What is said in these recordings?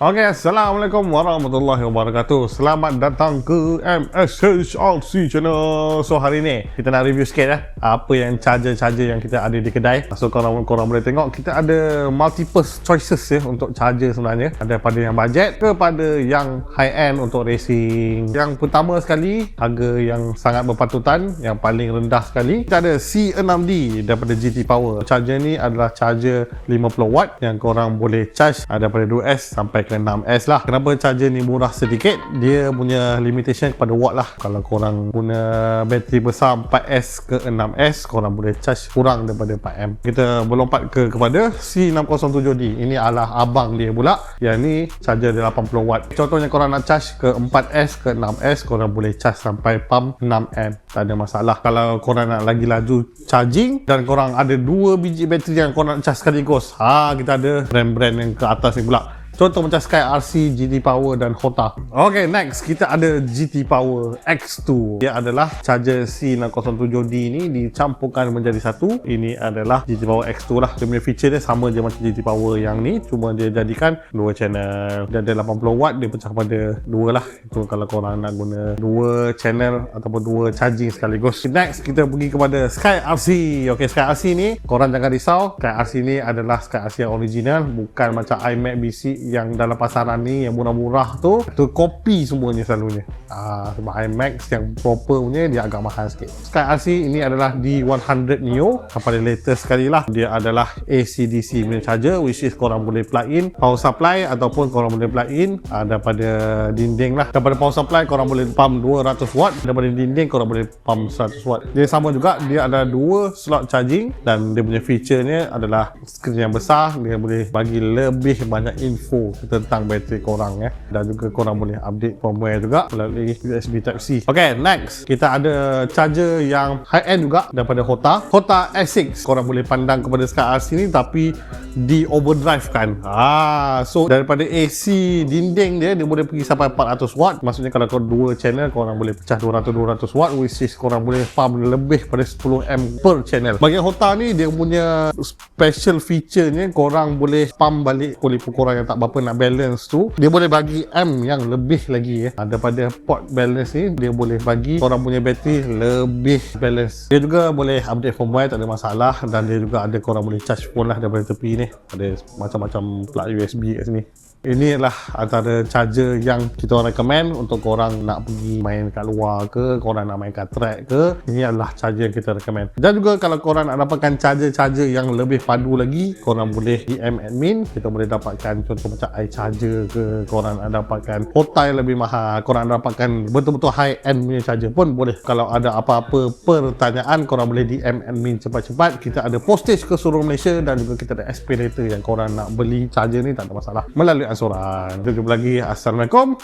Okey, Assalamualaikum warahmatullahi wabarakatuh. Selamat datang ke MSHRC channel. So hari ni kita nak review sikit eh apa yang charger-charger yang kita ada di kedai. So korang korang boleh tengok kita ada multiple choices ya untuk charger sebenarnya. Ada pada yang budget kepada yang high end untuk racing. Yang pertama sekali harga yang sangat berpatutan, yang paling rendah sekali. Kita ada C6D daripada GT Power. Charger ni adalah charger 50 watt yang korang boleh charge daripada 2S sampai ke 6S lah. Kenapa charger ni murah sedikit? Dia punya limitation kepada watt lah. Kalau korang guna bateri besar 4S ke 6S korang boleh charge kurang daripada 4M kita berlompat ke kepada C607D ini adalah abang dia pula. Yang ni charger dia 80 watt. Contohnya korang nak charge ke 4S ke 6S korang boleh charge sampai pump 6M tak ada masalah. Kalau korang nak lagi laju charging dan korang ada dua biji bateri yang korang nak charge sekaligus ha kita ada brand-brand yang ke atas ni pula Contoh macam Sky RC, GT Power dan Hota. Okay, next kita ada GT Power X2. Dia adalah charger C607D ni dicampurkan menjadi satu. Ini adalah GT Power X2 lah. Dia punya feature dia sama je macam GT Power yang ni. Cuma dia jadikan dua channel. Dia ada 80 watt, dia pecah pada dua lah. Itu kalau korang nak guna dua channel ataupun dua charging sekaligus. Next, kita pergi kepada Sky RC. Okay, Sky RC ni korang jangan risau. Sky RC ni adalah Sky RC yang original. Bukan macam iMac BC yang dalam pasaran ni yang murah-murah tu tu kopi semuanya selalunya. Uh, sebab iMax yang proper punya dia agak mahal sikit. Sky RC ini adalah D100 Neo. Apa dia latest sekali lah dia adalah ACDC punya charger which is korang boleh plug in power supply ataupun korang boleh plug in uh, daripada dinding lah. Daripada power supply korang boleh pump 200 watt. Daripada dinding korang boleh pump 100 watt. Dia sama juga dia ada dua slot charging dan dia punya feature-nya adalah screen yang besar. Dia boleh bagi lebih banyak info tentang bateri korang ya dan juga korang boleh update firmware juga melalui USB Type C. Okay, next kita ada charger yang high end juga daripada Hota. Hota S6 korang boleh pandang kepada Sky RC ni tapi di overdrive kan. Ah, so daripada AC dinding dia dia boleh pergi sampai 400 watt. Maksudnya kalau kau dua channel korang boleh pecah 200 200 watt which is korang boleh pump lebih pada 10 M per channel. Bagi Hota ni dia punya special feature ni korang boleh pump balik polipur korang yang tak berapa nak balance tu dia boleh bagi M yang lebih lagi ya. Daripada port balance ni dia boleh bagi korang punya bateri lebih balance. Dia juga boleh update firmware tak ada masalah dan dia juga ada korang boleh charge phone lah daripada tepi ni. Ada macam-macam plug USB kat sini ini adalah antara charger yang kita recommend untuk korang nak pergi main kat luar ke, korang nak main kat track ke. Ini adalah charger yang kita recommend. Dan juga kalau korang nak dapatkan charger-charger yang lebih padu lagi, korang boleh DM admin. Kita boleh dapatkan contoh macam iCharger ke, korang nak dapatkan hotel lebih mahal, korang nak dapatkan betul-betul high-end punya charger pun boleh. Kalau ada apa-apa pertanyaan, korang boleh DM admin cepat-cepat. Kita ada postage ke seluruh Malaysia dan juga kita ada aspirator yang korang nak beli charger ni tak ada masalah. Melalui asuran. Kita jumpa lagi. Assalamualaikum.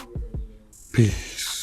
Peace.